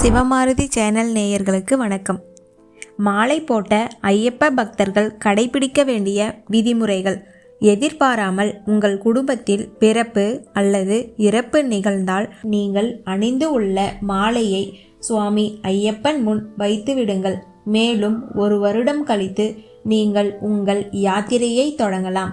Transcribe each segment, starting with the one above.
சிவமாருதி channel நேயர்களுக்கு வணக்கம். மாலை போட்ட ஐயப்ப பக்தர்கள் கடைபிடிக்க வேண்டிய விதிமுறைகள். எதிர்பாராமல் உங்கள் குடும்பத்தில் பிறப்பு அல்லது இறப்பு நிகழ்ந்தால் நீங்கள் அணிந்து உள்ள மாலையை சுவாமி ஐயப்பன் முன் வைத்து விடுங்கள். மேலும் ஒரு வருடம் கழித்து நீங்கள் உங்கள் யாத்திரையை தொடங்கலாம்.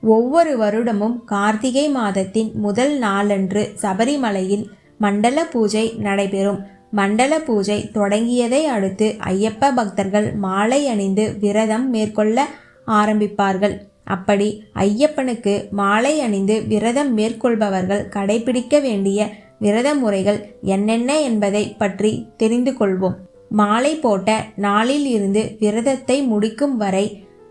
ஒவ்வொரு வருடமும் கார்த்திகை மாதத்தின் முதல் நாளன்று சபரிமலையில் மண்டல பூஜை நடைபெறும். மண்டல பூஜை தொடங்கியதை அடுத்து ஐயப்ப பக்தர்கள் மாலை அணிந்து விரதம் மேற்கொள்ள ஆரம்பிப்பார்கள். அப்படி ஐயப்பனுக்கு மாலை அணிந்து விரதம் மேற்கொள்பவர்கள் கடைபிடிக்க வேண்டிய விரத முறைகள் என்னென்ன என்பதை பற்றி தெரிந்து கொள்வோம். மாலை போட்ட நாளில் இருந்து விரதத்தை முடிக்கும் வரை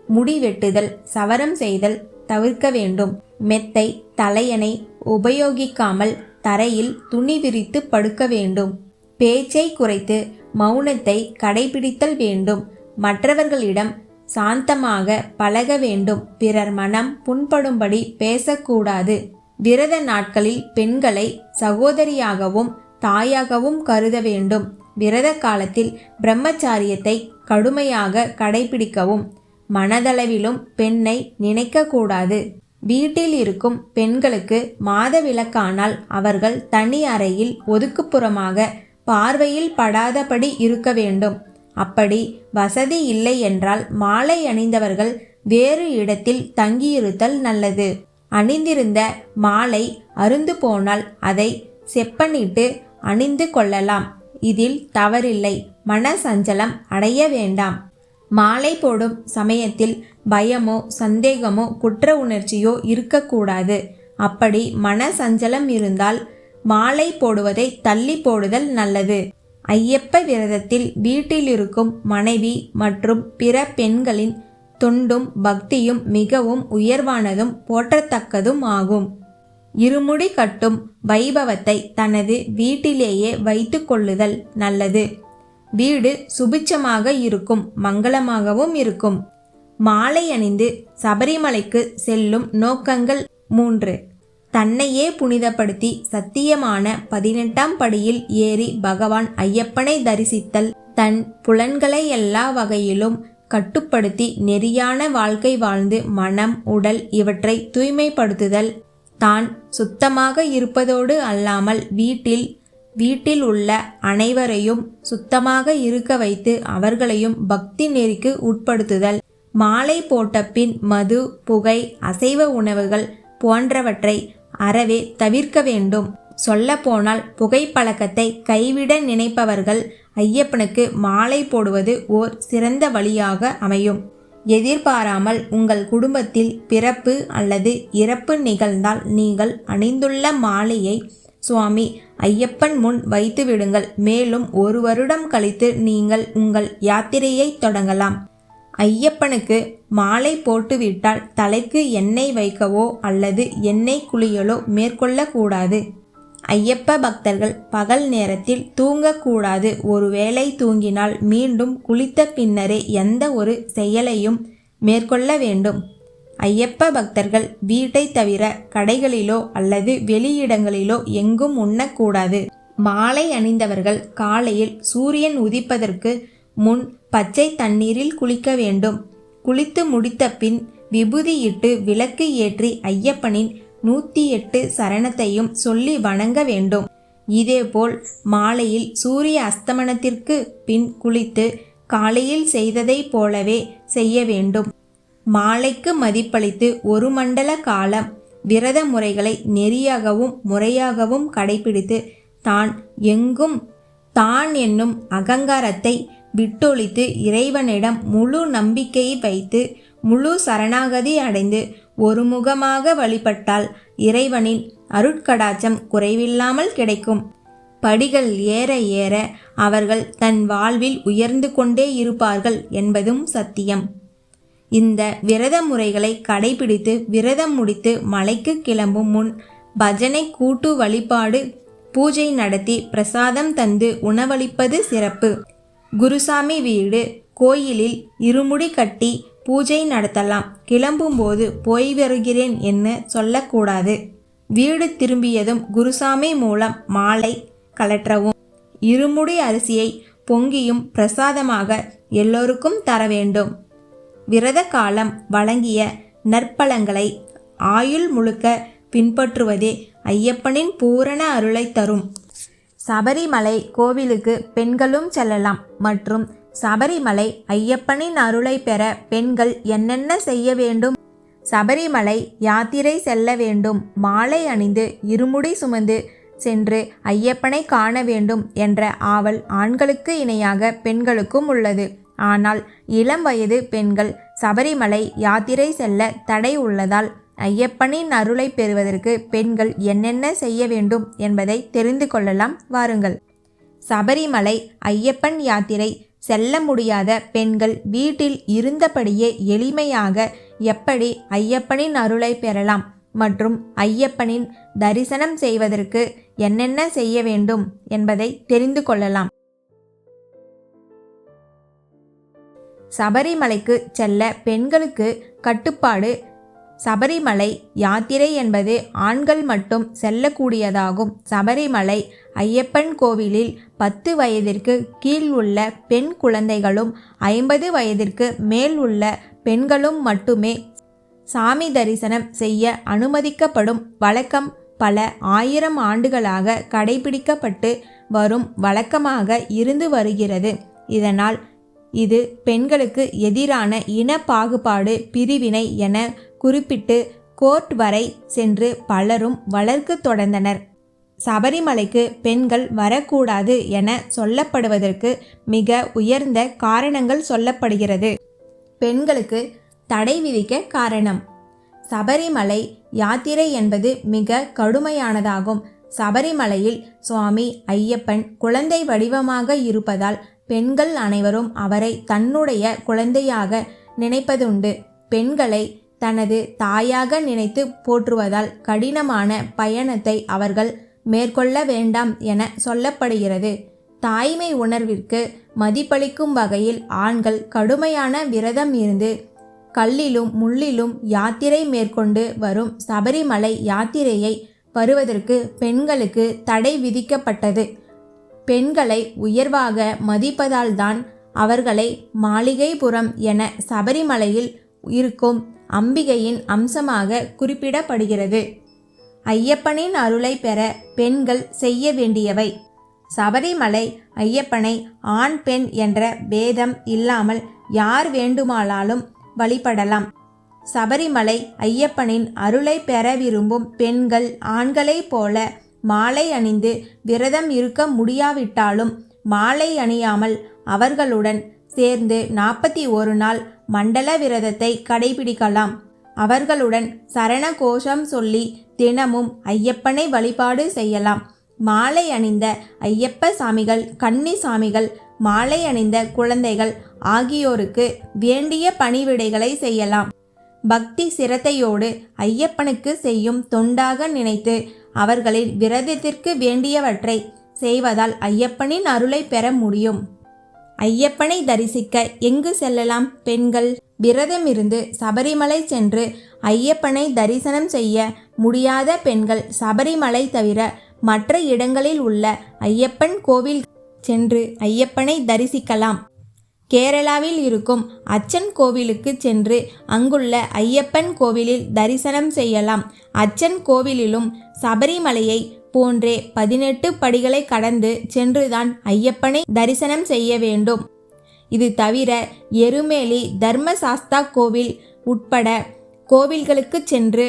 முடி வெட்டுதல் சவரம் செய்தல் தவிர்க்க வேண்டும். மெத்தை தலையணை உபயோகிக்காமல் தரையில் துணி விரித்து படுக்க வேண்டும். பேச்சை குறைத்து மௌனத்தை கடைபிடித்தல் வேண்டும். மற்றவர்களிடம் சாந்தமாக பழக வேண்டும். பிறர் மனம் புண்படும்படி பேசக்கூடாது. விரத நாட்களில் பெண்களை சகோதரியாகவும் தாயாகவும் கருத வேண்டும். விரத காலத்தில் பிரம்மச்சாரியத்தை கடுமையாக கடைபிடிக்கவும் மனதளவிலும் பெண்ணை நினைக்கக்கூடாது. வீட்டில் இருக்கும் பெண்களுக்கு மாதவிலக்கானால் அவர்கள் தனி அறையில் ஒதுக்குப்புறமாக பார்வையில் படாதபடி இருக்க வேண்டும். அப்படி வசதி இல்லை என்றால் மாலை அணிந்தவர்கள் வேறு இடத்தில் தங்கியிருத்தல் நல்லது. அணிந்திருந்த மாலை அருந்து போனால் அதை செப்பனிட்டு அணிந்து கொள்ளலாம். இதில் தவறில்லை. மன சஞ்சலம் அடைய வேண்டாம். மாலை போடும் சமயத்தில் பயமோ சந்தேகமோ குற்ற உணர்ச்சியோ இருக்கக்கூடாது. அப்படி மன சஞ்சலம் இருந்தால் மாலை போடுவதை தள்ளி போடுதல் நல்லது. ஐயப்ப விரதத்தில் வீட்டில் இருக்கும் மனைவி மற்றும் பிற பெண்களின் தொண்டும் பக்தியும் மிகவும் உயர்வானதும் போற்றத்தக்கதும் ஆகும். இருமுடி கட்டும் வைபவத்தை தனது வீட்டிலேயே வைத்து கொள்ளுதல் நல்லது. வீடு சுபிச்சமாக இருக்கும் மங்களமாகவும் இருக்கும். மாலை அணிந்து சபரிமலைக்கு செல்லும் நோக்கங்கள் மூன்று. தன்னையே புனிதப்படுத்தி சத்தியமான பதினெட்டாம் படியில் ஏறி பகவான் ஐயப்பனை தரிசித்தல் தன் புலன்களை எல்லா வகையிலும் கட்டுப்படுத்தி நெறியான வாழ்க்கை வாழ்ந்து மனம் உடல் இவற்றை தூய்மைப்படுத்துதல் தான் சுத்தமாக இருப்பதோடு அல்லாமல் வீட்டில் வீட்டில் உள்ள அனைவரையும் சுத்தமாக இருக்க வைத்து அவர்களையும் பக்தி நெறிக்கு உட்படுத்துதல். மாலை போட்ட பின் மது புகை அசைவ உணவுகள் போன்றவற்றை அறவே தவிர்க்க வேண்டும். சொல்லப்போனால் புகைப்பழக்கத்தை கைவிட நினைப்பவர்கள் ஐயப்பனுக்கு மாலை போடுவது ஓர் சிறந்த வழியாக அமையும். எதிர்பாராமல் உங்கள் குடும்பத்தில் பிறப்பு அல்லது இறப்பு நிகழ்ந்தால் நீங்கள் அணிந்துள்ள மாலையை சுவாமி ஐயப்பன் முன் வைத்து விடுங்கள். மேலும் ஒரு வருடம் கழித்து நீங்கள் உங்கள் யாத்திரையை தொடங்கலாம். ஐயப்பனுக்கு மாலை போட்டுவிட்டால் தலைக்கு எண்ணெய் வைக்கவோ அல்லது எண்ணெய் குளியலோ மேற்கொள்ளக்கூடாது. ஐயப்ப பக்தர்கள் பகல் நேரத்தில் தூங்கக்கூடாது. ஒருவேளை தூங்கினால் மீண்டும் குளித்த பின்னரே எந்த ஒரு செயலையும் மேற்கொள்ள வேண்டும். ஐயப்ப பக்தர்கள் வீட்டை தவிர கடைகளிலோ அல்லது வெளியிடங்களிலோ எங்கும் உண்ணக்கூடாது. மாலை அணிந்தவர்கள் காலையில் சூரியன் உதிப்பதற்கு முன் பச்சை தண்ணீரில் குளிக்க வேண்டும். குளித்து முடித்த பின் விபூதியிட்டு விளக்கு ஏற்றி ஐயப்பனின் நூற்றி எட்டு சரணத்தையும் சொல்லி வணங்க வேண்டும். இதேபோல் மாலையில் சூரிய அஸ்தமனத்திற்கு பின் குளித்து காலையில் செய்ததைப் போலவே செய்ய வேண்டும். மாலைக்கு மதிப்பளித்து ஒரு மண்டல காலம் விரத முறைகளை நெறியாகவும் முறையாகவும் கடைபிடித்து தான் எங்கும் தான் என்னும் அகங்காரத்தை விட்டொழித்து இறைவனிடம் முழு நம்பிக்கையை வைத்து முழு சரணாகதி அடைந்து ஒருமுகமாக வழிபட்டால் இறைவனின் அருட்கடாச்சம் குறைவில்லாமல் கிடைக்கும். படிகள் ஏற ஏற அவர்கள் தன் வாழ்வில் உயர்ந்து கொண்டே இருப்பார்கள் என்பதும் சத்தியம். இந்த விரத முறைகளை கடைபிடித்து விரதம் முடித்து மலைக்கு கிளம்பும் முன் பஜனை கூட்டு வழிபாடு பூஜை நடத்தி பிரசாதம் தந்து உணவளிப்பது சிறப்பு. குருசாமி வீடு கோயிலில் இருமுடி கட்டி பூஜை நடத்தலாம். கிளம்பும்போது போய் வருகிறேன் என்று சொல்லக்கூடாது. வீடு திரும்பியதும் குருசாமி மூலம் மாலை கலற்றவும். இருமுடி அரிசியை பொங்கியும் பிரசாதமாக எல்லோருக்கும் தர வேண்டும். விரத காலம் வழங்கிய நற்பலங்களை ஆயுள் முழுக்க பின்பற்றுவதே ஐயப்பனின் பூரண அருளை தரும். சபரிமலை கோவிலுக்கு பெண்களும் செல்லலாம் மற்றும் சபரிமலை ஐயப்பனின் அருளை பெற பெண்கள் என்னென்ன செய்ய வேண்டும்? சபரிமலை யாத்திரை செல்ல வேண்டும். மாலை அணிந்து இருமுடி சுமந்து சென்று ஐயப்பனை காண வேண்டும் என்ற ஆவல் ஆண்களுக்கு இணையாக பெண்களுக்கும் உள்ளது. ஆனால் இளம் வயது பெண்கள் சபரிமலை யாத்திரை செல்ல தடை உள்ளதால் ஐயப்பனின் அருளை பெறுவதற்கு பெண்கள் என்னென்ன செய்ய வேண்டும் என்பதை தெரிந்து கொள்ளலாம். வாருங்கள். சபரிமலை ஐயப்பன் யாத்திரை செல்ல முடியாத பெண்கள் வீட்டில் இருந்தபடியே எளிமையாக எப்படி ஐயப்பனின் அருளை பெறலாம் மற்றும் ஐயப்பனின் தரிசனம் செய்வதற்கு என்னென்ன செய்ய வேண்டும் என்பதை தெரிந்து கொள்ளலாம். சபரிமலைக்கு செல்ல பெண்களுக்கு கட்டுப்பாடு. சபரிமலை யாத்திரை என்பது ஆண்கள் மட்டும் செல்லக்கூடியதாகும். சபரிமலை ஐயப்பன் கோவிலில் பத்து வயதிற்கு கீழ் உள்ள பெண் குழந்தைகளும் ஐம்பது வயதிற்கு மேல் உள்ள பெண்களும் மட்டுமே சாமி தரிசனம் செய்ய அனுமதிக்கப்படும். வழக்கம் பல ஆயிரம் ஆண்டுகளாக கடைபிடிக்கப்பட்டு வரும். வழக்கமாக இருந்து வருகிறது. இதனால் இது பெண்களுக்கு எதிரான இன பாகுபாடு பிரிவினை என குறிப்பிட்டு கோர்ட் வரை சென்று பலரும் வளர்க்கு தொடர்ந்தனர். சபரிமலைக்கு பெண்கள் வரக்கூடாது என சொல்லப்படுவதற்கு மிக உயர்ந்த காரணங்கள் சொல்லப்படுகிறது. பெண்களுக்கு தடை விதிக்க காரணம். சபரிமலை யாத்திரை என்பது மிக கடுமையானதாகும். சபரிமலையில் சுவாமி ஐயப்பன் குழந்தை வடிவமாக இருப்பதால் பெண்கள் அனைவரும் அவரை தன்னுடைய குழந்தையாக நினைப்பதுண்டு. பெண்களை தனது தாயாக நினைத்து போற்றுவதால் கடினமான பயணத்தை அவர்கள் மேற்கொள்ள வேண்டாம் என சொல்லப்படுகிறது. தாய்மை உணர்விற்கு மதிப்பளிக்கும் வகையில் ஆண்கள் கடுமையான விரதம் இருந்து கல்லிலும் முள்ளிலும் யாத்திரை மேற்கொண்டு வரும் சபரிமலை யாத்திரையை வருவதற்கு பெண்களுக்கு தடை விதிக்கப்பட்டது. பெண்களை உயர்வாக மதிப்பதால்தான் அவர்களை மாளிகைபுரம் என சபரிமலையில் இருக்கும் அம்பிகையின் அம்சமாக குறிப்பிடப்படுகிறது. ஐயப்பனின் அருளை பெற பெண்கள் செய்ய வேண்டியவை. சபரிமலை ஐயப்பனை ஆண் பெண் என்ற பேதம் இல்லாமல் யார் வேண்டுமானாலும் வழிபடலாம். சபரிமலை ஐயப்பனின் அருளை பெற விரும்பும் பெண்கள் ஆண்களைப் போல மாலை அணிந்து விரதம் இருக்க முடியாவிட்டாலும் மாலை அணியாமல் அவர்களுடன் சேர்ந்து நாற்பத்தி ஒரு நாள் மண்டல விரதத்தை கடைபிடிக்கலாம். அவர்களுடன் சரண கோஷம் சொல்லி தினமும் ஐயப்பனை வழிபாடு செய்யலாம். மாலை அணிந்த ஐயப்ப சாமிகள் கன்னி சாமிகள் மாலை அணிந்த குழந்தைகள் ஆகியோருக்கு வேண்டிய பணிவிடைகளை செய்யலாம். பக்தி சிரத்தையோடு ஐயப்பனுக்கு செய்யும் தொண்டாக நினைத்து அவர்களின் விரதத்திற்கு வேண்டியவற்றை செய்வதால் ஐயப்பனின் அருளை பெற முடியும். ஐயப்பனை தரிசிக்க எங்கு செல்லலாம்? பெண்கள் விரதமிருந்து சபரிமலை சென்று ஐயப்பனை தரிசனம் செய்ய முடியாத பெண்கள் சபரிமலை தவிர மற்ற இடங்களில் உள்ள ஐயப்பன் கோவில் சென்று ஐயப்பனை தரிசிக்கலாம். கேரளாவில் இருக்கும் அச்சன் கோவிலுக்கு சென்று அங்குள்ள ஐயப்பன் கோவிலில் தரிசனம் செய்யலாம். அச்சன் கோவிலிலும் சபரிமலையை போன்றே பதினெட்டு படிகளை கடந்து சென்றுதான் ஐயப்பனை தரிசனம் செய்ய வேண்டும். இது தவிர எருமேலி தர்மசாஸ்தா கோவில் உட்பட கோவில்களுக்கு சென்று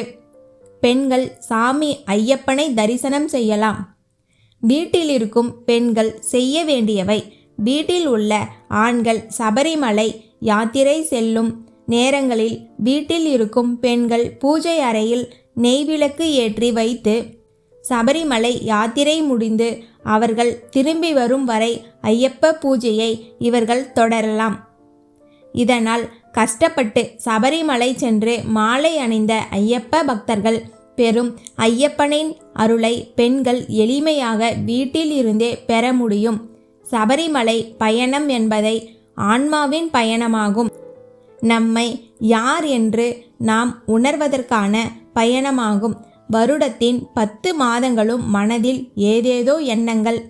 பெண்கள் சாமி ஐயப்பனை தரிசனம் செய்யலாம். வீட்டில் இருக்கும் பெண்கள் செய்ய வேண்டியவை வீட்டில் உள்ள ஆண்கள் சபரிமலை யாத்திரை செல்லும் நேரங்களில் வீட்டில் இருக்கும் பெண்கள் பூஜை அறையில் நெய்விளக்கு ஏற்றி வைத்து சபரிமலை யாத்திரை முடிந்து அவர்கள் திரும்பி வரும் வரை ஐயப்ப பூஜையை இவர்கள் தொடரலாம். இதனால் கஷ்டப்பட்டு சபரிமலை சென்று மாலை அணிந்த ஐயப்ப பக்தர்கள் பெறும் ஐயப்பனின் அருளை பெண்கள் எளிமையாக வீட்டில் இருந்தே பெற முடியும். சபரிமலை பயணம் என்பதை ஆன்மாவின் பயணமாகும். நம்மை யார் என்று நாம் உணர்வதற்கான பயணமாகும். வருடத்தின் பத்து மாதங்களும் மனதில் ஏதேதோ எண்ணங்கள்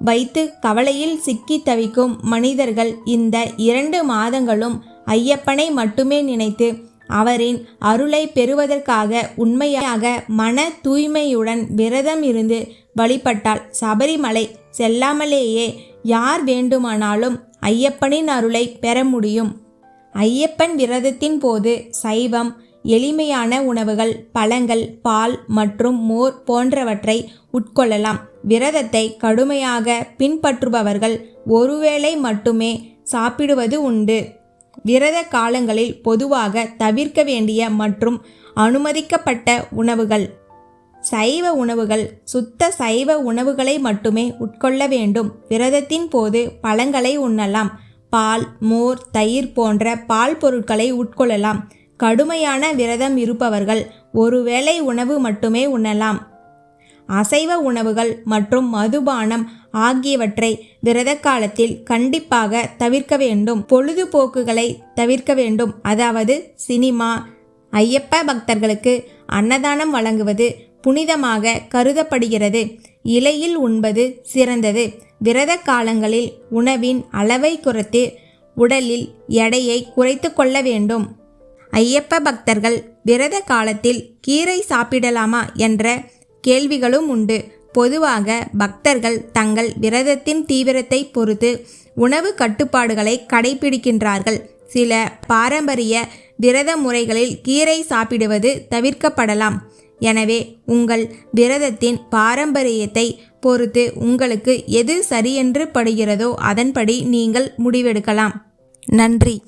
வைத்து கவலையில் சிக்கி தவிக்கும் மனிதர்கள் இந்த இரண்டு மாதங்களும் ஐயப்பனை மட்டுமே நினைத்து அவரின் அருளை பெறுவதற்காக உண்மையாக மன தூய்மையுடன் விரதம் இருந்து வழிபட்டால் சபரிமலை செல்லாமலேயே யார் வேண்டுமானாலும் ஐயப்பனின் அருளை பெற முடியும். ஐயப்பன் விரதத்தின் போது சைவம் எளிமையான உணவுகள் பழங்கள் பால் மற்றும் மோர் போன்றவற்றை உட்கொள்ளலாம். விரதத்தை கடுமையாக பின்பற்றுபவர்கள் ஒருவேளை மட்டுமே சாப்பிடுவது உண்டு. விரத காலங்களில் பொதுவாக தவிர்க்க வேண்டிய மற்றும் அனுமதிக்கப்பட்ட உணவுகள் சைவ உணவுகள் சுத்த சைவ உணவுகளை மட்டுமே உட்கொள்ள வேண்டும். விரதத்தின் போது பழங்களை உண்ணலாம். பால் மோர் தயிர் போன்ற பால் பொருட்களை உட்கொள்ளலாம். கடுமையான விரதம் இருப்பவர்கள் ஒருவேளை உணவு மட்டுமே உண்ணலாம். அசைவ உணவுகள் மற்றும் மதுபானம் ஆகியவற்றை விரத காலத்தில் கண்டிப்பாக தவிர்க்க வேண்டும். பொழுதுபோக்குகளை தவிர்க்க வேண்டும். அதாவது சினிமா ஐயப்ப பக்தர்களுக்கு அன்னதானம் வழங்குவது புனிதமாக கருதப்படுகிறது. இலையில் உண்பது சிறந்தது. விரத காலங்களில் உணவின் அளவை குறைத்து உடலில் எடையை குறைத்து கொள்ள வேண்டும். ஐயப்ப பக்தர்கள் விரத காலத்தில் கீரை சாப்பிடலாமா என்ற கேள்விகளும் உண்டு. பொதுவாக பக்தர்கள் தங்கள் விரதத்தின் தீவிரத்தை பொறுத்து உணவு கட்டுப்பாடுகளை கடைபிடிக்கின்றார்கள். சில பாரம்பரிய விரத முறைகளில் கீரை சாப்பிடுவது தவிர்க்கப்படலாம். எனவே உங்கள் விரதத்தின் பாரம்பரியத்தை பொறுத்து உங்களுக்கு எது சரியென்று படுகிறதோ அதன்படி நீங்கள் முடிவெடுக்கலாம். நன்றி.